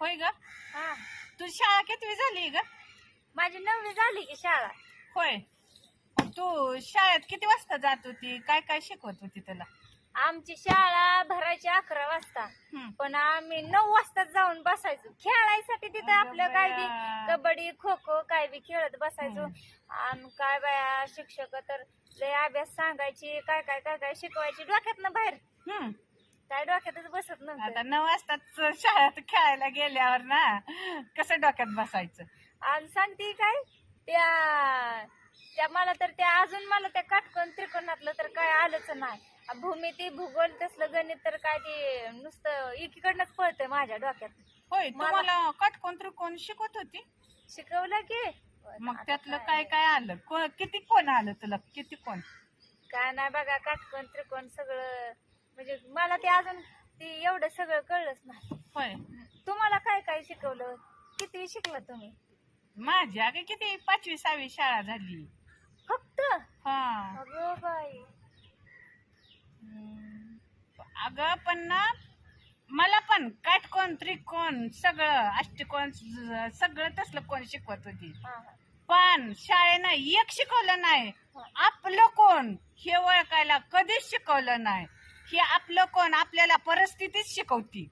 होय ग? हा. तुझी शाळा कितवी झाली ग? माझी नववी झाली की शाळा. होय. तू शाळेत किती वाजता जात होती? काय काय शिकवत होती तुला आमची शाळा भरायची अकरा वाजता. हम्म. पण आम्ही नऊ वाजता जाऊन बसायचो. खेळायसाठी तिथं आपलं काय बी बया. कबड्डी खो खो काय बी खेळत बसायचो. आणि काय बाया शिक्षक तर लय अभ्यास सांगायची काय काय काय काय शिकवायची डोक्यात बाहेर. हम्म. काय डोक्यातच बसत आता नव्हतं नऊ वाजताच शाळेत खेळायला गेल्यावर ना कसं डोक्यात बसायचं? आणि सांगते काय त्या त्या मला तर त्या अजून मला त्या काटकोण त्रिकोणातलं तर काय आलंच नाही. आ भूमिती भूगोल तसलं गणित तर काय ते नुसतं एकीकडनंच पळतंय माझ्या डोक्यात. होय मला- तुम्हाला कटकोण त्रिकोण शिकवत होती? शिकवलं की. मग आता त्यातलं काय? काय आलं? को- किती कोण आलं तुला? किती कोण? काय नाही बघा काटकोण त्रिकोण सगळं म्हणजे मला ते अजून ते एवढं सगळं कळलंच नाही. होय. तुम्हाला काय काय शिकवलं? किती शिकला तुम्ही? माझी अगं किती? पाचवी सहावी शाळा झाली. फक्त? हा. अगं बाई. अगं पण ना मला पण काटकोण त्रिकोण सगळं अष्टकोण सगळं तसलं कोण शिकवत होती. हा, हा. पण शाळेनं एक शिकवलं नाही. आपलं कोण हे ओळखायला कधीच शिकवलं नाही. हे आपलं कोण? आपल्याला परिस्थितीच शिकवती